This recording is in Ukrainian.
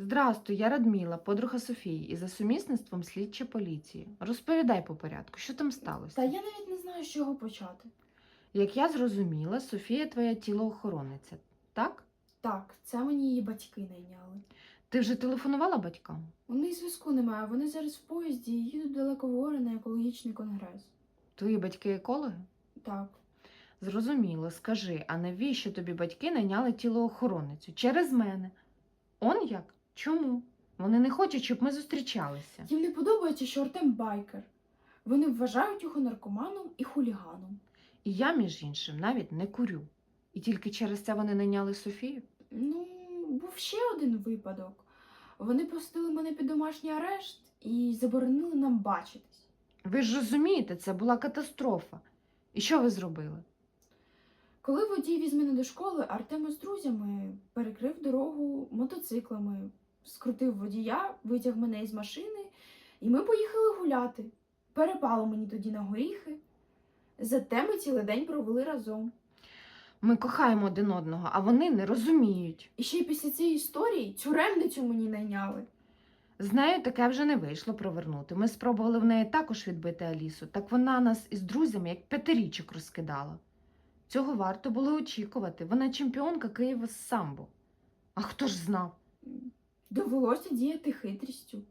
Здрастуй, я Радміла, подруга Софії, і за сумісництвом слідча поліції. Розповідай по порядку, що там сталося? Та я навіть не знаю, з чого почати. Як я зрозуміла, Софія твоя тілоохоронниця, так? Так, це мені її батьки найняли. Ти вже телефонувала батькам? У них зв'язку немає, вони зараз в поїзді і їдуть далеко в гори на екологічний конгрес. Твої батьки екологи? Так, Зрозуміло, скажи, а навіщо тобі батьки найняли тілоохоронницю? Через мене. Он як? Чому? Вони не хочуть, щоб ми зустрічалися. їм не подобається, що Артем байкер. Вони вважають його наркоманом і хуліганом. І я, між іншим, навіть не курю. І тільки через це вони найняли Софію? Ну, був ще один випадок. Вони посадили мене під домашній арешт і заборонили нам бачитись. Ви ж розумієте, це була катастрофа. І що ви зробили? Коли водій віз мене до школи, Артем з друзями перекрив дорогу мотоциклами, скрутив водія, витяг мене із машини, і ми поїхали гуляти. Перепало мені тоді на горіхи. Зате ми цілий день провели разом. Ми кохаємо один одного, а вони не розуміють. І ще й після цієї історії тюремницю мені найняли. З нею таке вже не вийшло провернути. Ми спробували в неї також відбити Алісу, так вона нас із друзями як п'ятирічок розкидала. Цього варто було очікувати. Вона чемпіонка Києва з самбо. А хто ж знав? Довелося діяти хитрістю.